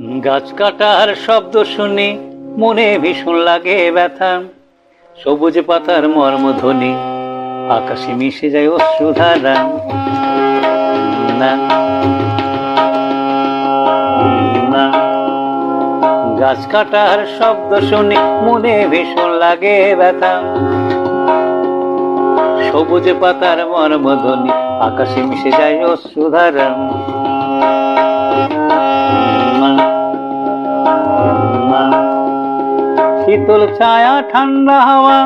গাছ কাটার শব্দ শুনি, মনে ভীষণ লাগে ব্যথা। সবুজ পাতার মর্মধ্বনি, আকাশে মিশে যায় অশ্রুধারা। না না, গাছ কাটার শব্দ শুনি, মনে ভীষণ লাগে ব্যথা। সবুজ পাতার মর্মধ্বনি, আকাশে মিশে যায় অশ্রুধারা। শীতল ছায়া, ঠান্ডা হাওয়া।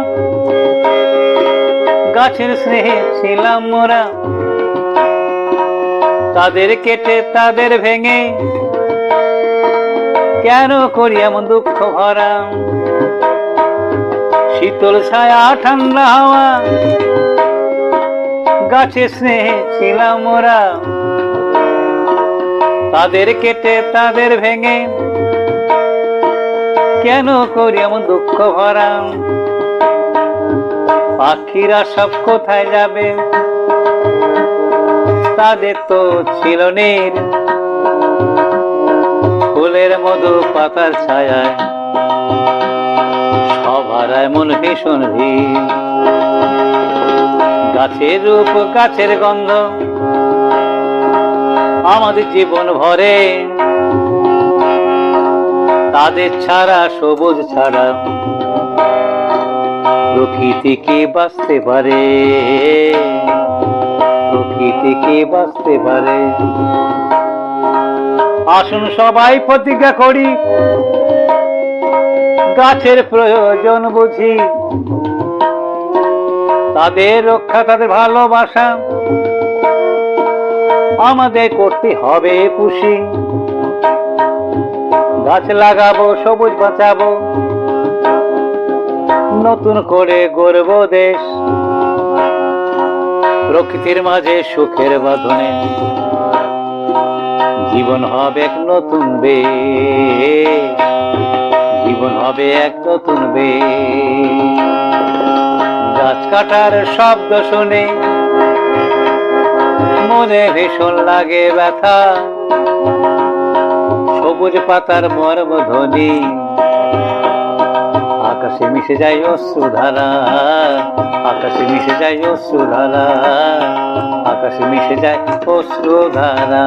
গাছের স্নেহে ছিলাম মোরা তাদের কেটে, তাদের ভেঙে। কেন করি এমন দুঃখ ভরা? শীতল ছায়া, ঠান্ডা হাওয়া। গাছের স্নেহে ছিলাম মোরা তাদের কেটে, তাদের ভেঙে। কেন করি এমন দুঃখ ভরা? পাখিরা সব কোথায় যাবে? তাদের তো ছিল নীর ফুলের মধু পাতার ছায়ায়, সবার এমন ভীষণ ভিড়। গাছের রূপ, গাছের গন্ধ, আমাদের জীবন ভরে। তাদের ছাড়া, সবুজ ছাড়া। প্রকৃতি কি বাঁচতে পারে? প্রকৃতি কি বাঁচতে পারে? আসুন সবাই প্রতিজ্ঞা করি, গাছের প্রয়োজন বুঝি। তাদের রক্ষা, তাদের ভালোবাসা। আমাদের করতে হবে পুষি। গাছ লাগাবো, সবুজ বাঁচাবো। নতুন করে গড়ব দেশ। প্রকৃতির মাঝে সুখের বাঁধনে জীবন হবে এক নতুন বে জীবন হবে এক নতুন বে গাছ কাটার শব্দ শুনে মনে ভীষণ লাগে ব্যথা। সবুজ পাতার মর্ম ধ্বনি আকাশে মিশে যায় অশ্রুধারা আকাশে মিশে যায় অশ্রুধারা আকাশে মিশে যায় অশ্রুধারা